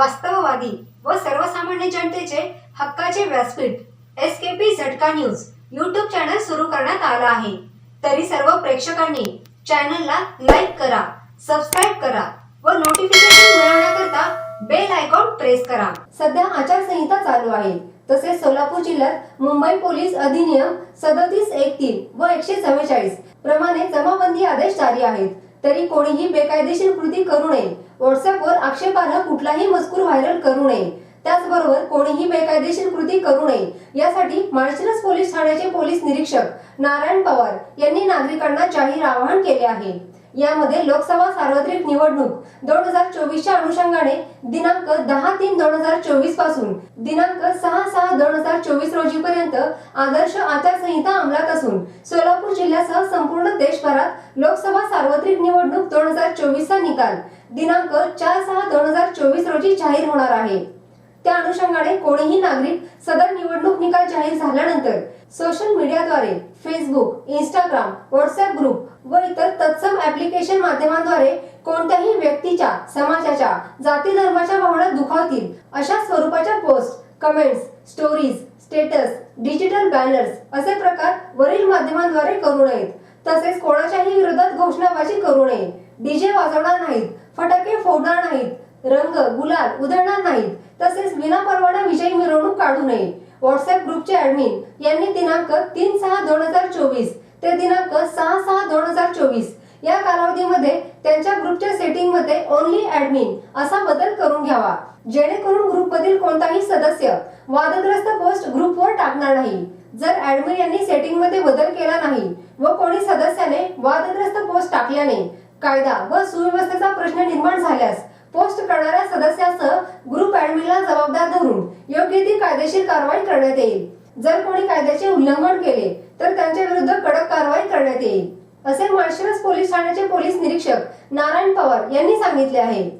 वास्तववादी व सर्वसामान्य जनतेचे हक्काचे व्यासपीठ एस के पी झटका न्यूज यूट्यूब चॅनल सुरू करण्यात आला आहे. तरी सर्व प्रेक्षकांनी चॅनलला लाईक करा सबस्क्राईब करा व नोटिफिकेशन मिळवण्याकरता बेल आयकॉन प्रेस करा. सध्या आचारसंहिता चालू आहे. तसेच सोलापूर जिल्ह्यात मुंबई पोलीस अधिनियम सदतीस एक तीन व एकशे चव्वेचाळीस प्रमाणे जमाबंदी आदेश जारी आहेत. तरी कोणीही बेकायदेशीर कृती करू नये. व्हॉट्सअपवर आक्षेपार्ह कुठलाही मजकूर व्हायरल करू नये. त्याचबरोबर कोणीही बेकायदेशीर कृती करू नये. यासाठी माळशिरस पोलीस ठाण्याचे पोलीस निरीक्षक नारायण पवार यांनी नागरिकांना जाहीर आवाहन केले आहे. यामध्ये लोकसभा सार्वत्रिक निवडणूक दोन हजार चोवीसच्या अनुषंगाने दिनांक दहा तीन दोन हजार चोवीसपासून दिनांक सहा सहा दोन हजार चोवीस रोजी पर्यंत आदर्श आचारसंहिता अंमलात असून सोलापूर जिल्ह्यासह संपूर्ण देशभरात लोकसभा सार्वत्रिक निवडणूक दोन हजार चोवीसचा निकाल दिनांक चार सहा दोन हजार चोवीस रोजी जाहीर होणार आहे. त्या अनुषंगाने कोणीही नागरिक सदर निवडणूक निकाल जाहीर झाल्यानंतर सोशल मीडियाद्वारे फेसबुक इंस्टाग्राम व्हॉट्सअप ग्रुप व इतर तत्सम ऍप्लिकेशन माध्यमांद्वारे कोणत्याही व्यक्तीच्या समाजाच्या जाती धर्माच्या भावना दुखावतील अशा स्वरूपाच्या post comments stories status digital banners असे प्रकार वरील माध्यमांद्वारे करू नयेत. तसेच कोणाच्याही विरोधात घोषणाबाजी करू नये. डीजे वाजवणार नाहीत. फटाके फोडणार नाहीत. रंग गुलाल उधळणार नाहीत. तसेच विनापरवाना विजयी मिरवणूक काढू नये. व्हॉट्सअप ग्रुपचे ऍडमिन यांनी दिनांक तीन सहा दोन हजार चोवीस ते दिनांक सहा सहा दोन हजार चोवीस या कालावधीमध्ये त्यांच्या ग्रुपच्या सेटिंगमध्ये ओनली ऍडमिन असा बदल करून घ्यावा. जेणेकरून ग्रुपमधील कोणताही सदस्य वादग्रस्त पोस्ट ग्रुपवर टाकणार नाही. जर ऍडमिन यांनी सेटिंगमध्ये बदल केला नाही व कोणी सदस्याने वादग्रस्त पोस्ट टाकल्याने कायदा व सुव्यवस्थेचा प्रश्न निर्माण झाल्यास पोस्ट करणाऱ्या सदस्यासह ग्रुप ऍडमिनला जबाबदार धरून योग्य ती कायदेशीर कारवाई करण्यात येईल. जर कोणी कायद्याचे उल्लंघन केले तर त्यांच्या विरुद्ध कडक कारवाई करण्यात येईल असे माळशिरस पोलीस ठाण्याचे पोलीस निरीक्षक नारायण पवार यांनी सांगितले आहे.